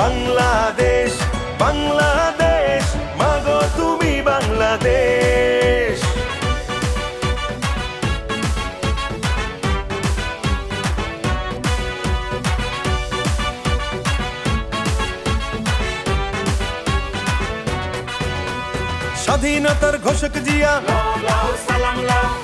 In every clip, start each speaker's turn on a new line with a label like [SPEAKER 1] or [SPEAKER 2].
[SPEAKER 1] বাংলাদেশ বাংলাদেশ মাগো তুমি বাংলাদেশ। স্বাধীনতার ঘোষক জিয়া।
[SPEAKER 2] লাও সালাম লাও।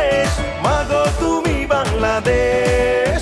[SPEAKER 1] মাগো তুমি বাংলাদেশ।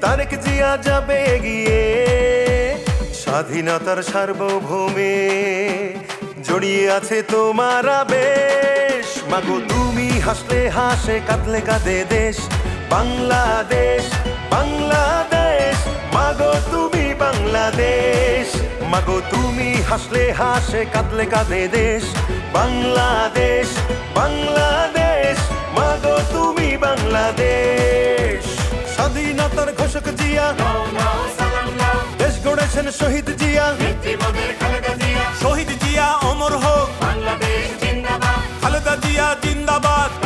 [SPEAKER 1] তারেক জিয়া যাবে গিয়ে। স্বাধীনতার সার্বভৌমে জড়িয়ে আছে তোমার আবেশ। মাগো, তুমি হাসলে হাসে, কাঁদলে কাঁদে দেশ। বাংলাদেশ বাংলাদেশ, মাগো, তুমি বাংলাদেশ। মাগো, তুমি হাসলে হাসে, কাঁদলে কাঁদে দেশ। বাংলাদেশ বাংলাদেশ, মাগো, তুমি বাংলাদেশ। স্বাধীনতার ঘোষক জিয়া। দেশ গড়েছেন শহীদ জিয়া।
[SPEAKER 3] শহীদ জিয়া অমর হোক। খালেদা জিয়া জিন্দাবাদ।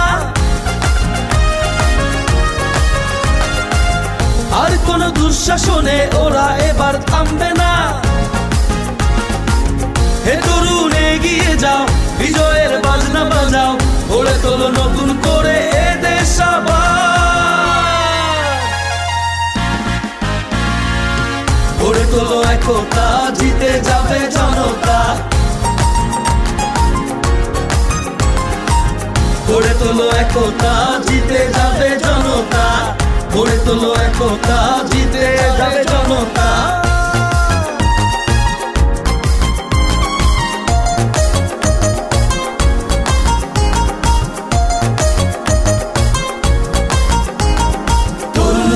[SPEAKER 4] আর কোন দুঃশাসনে ওরা এবার থামবে না। হে তরুণ, এগিয়ে যাও, বিজয়ের বাজনা বাজাও, গড়ে তোলো নতুন করে এ দেশ তোলো একতা, জিতে যাবে জনতা। গড়ে তোলো একতা, জিতে যাবে জনতা। গড়ে তোলো একতা, জিতে যাবে জনতা। তরুণ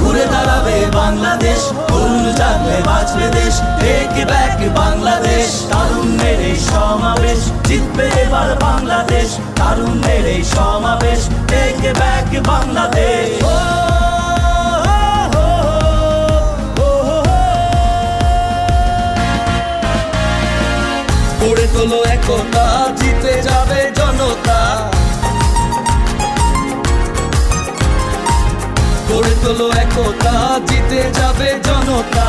[SPEAKER 4] ঘুরে দাঁড়াবে বাংলাদেশ। তরুণ জাগলে বাঁচবে দেশ টেক ব্যাক বাংলাদেশ। তারুণ্যের এই সমাবেশ জিতবে এবার বাংলাদেশ। তারুণ্যের এই সমাবেশ টেক ব্যাক বাংলাদেশ। গড়ে তোলো একতা, জিতে যাবে জনতা। গড়ে তোলো একতা, জিতে যাবে জনতা।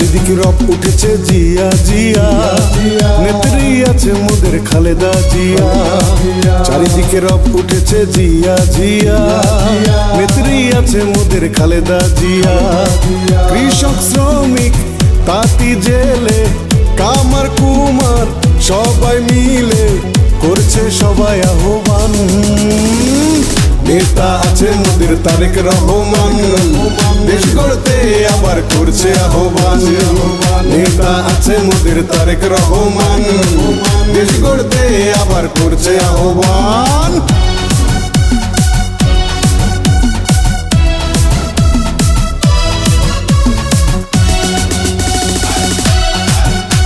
[SPEAKER 1] চারিদিকে রব উঠেছে জিয়া জিয়া। নেত্রী আছে মোদের খালেদা জিয়া। চারিদিকে রব উঠেছে জিয়া জিয়া। নেত্রী আছে মোদের খালেদা জিয়া। কৃষক, শ্রমিক, তাঁতি, জেলে, কামার, কুমার, সবাই মিলে করছে সবাই আহ্বান। নেতা আছে মোদের তারেক রহমান। দেশ গড়তে আবার করছে আহ্বান। নেতা আছে মোদের তারেক রহমান। দেশ গড়তে আবার করছে আহ্বান।